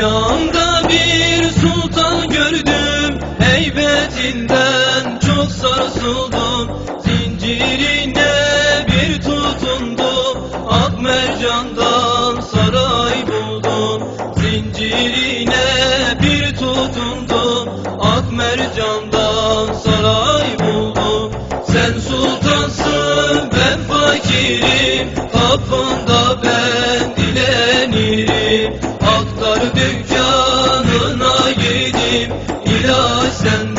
Rüyamda bir sultan gördüm. Heybetinden çok sarsıldım. Zincirine bir tutundum. Ak mercandan saray buldum. Zincirine bir tutundum. Ak mercandan saray buldum. Sen sultan İlahi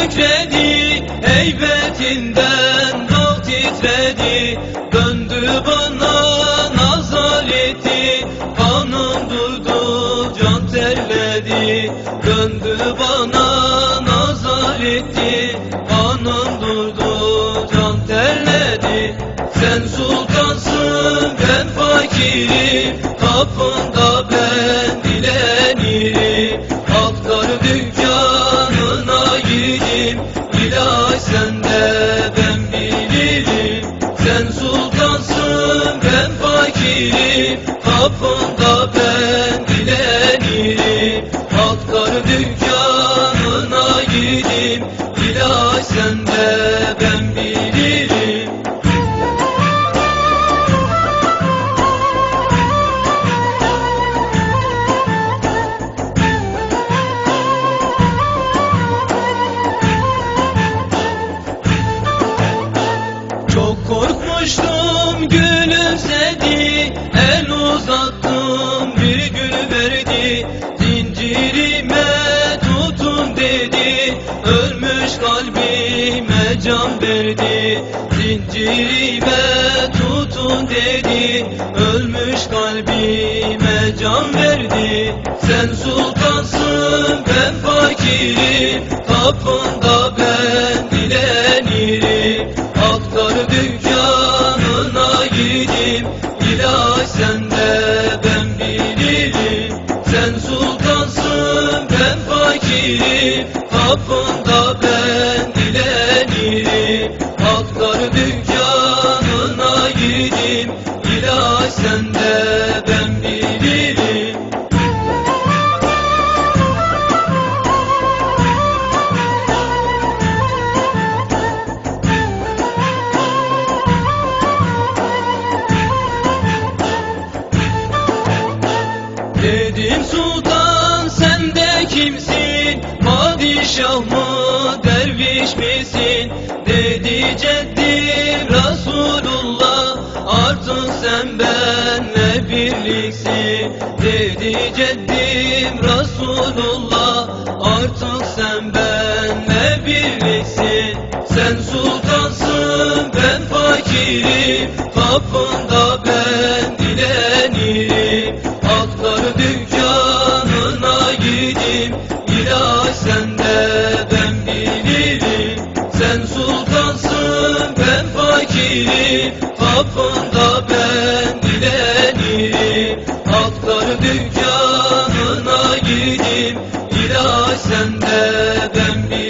bir kükredi Heybetinden dağ titredi. Döndü bana nazar etti Kanım durdu can terledi. Döndü bana nazar etti Kanım durdu can terledi. Sen sultansın ben fakirim Kapında İlahi sende ben bilirim. Sen sultansın ben fakirim. Kapında ben dilenirim. Aktar dükkanına Çok korkmuştum gülümsedi El uzattım bir gül verdi Zincirime tutun dedi Ölmüş kalbime can verdi Zincirime tutun dedi Ölmüş kalbime can verdi. Sen sultansın ben fakirim Kapında İlahi sende ben bilirim. Sen sultansın ben fakirim. Kapında ben dilenirim. Aktar dükkanına girdim İlahi sende Dedim sultan sen de kimsin? Padişah mı derviş misin? Dedi ceddim Resulullah Artık sen benle birliksin Dedi ceddim Resulullah Artık sen benle birliksin Sen sultansın ben fakirim Kapında ben İlahi sende ben bilirim. Sen sultansın ben fakirim. Kapında ben dilenirim. Aktar dükkanına girdim İlahi sende ben bilirim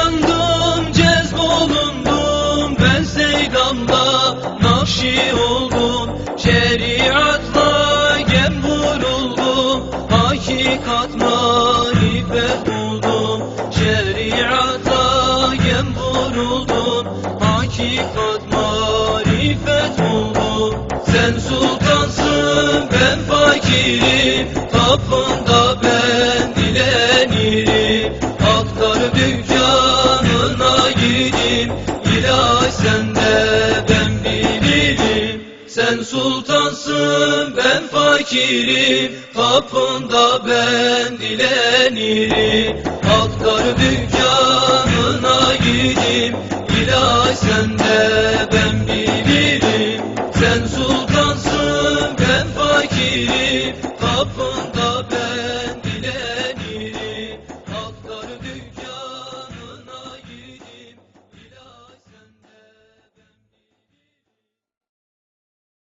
Bir uyandım cezbolundum Ben seydamda nakşi oldum. Şeriatla gem vuruldum Hakikat marifet buldum. Şeriata gem vuruldum Hakikat sultansın ben fakirim. Kapında ben dilenirim. Aktar dükkanına gidim İlahi sende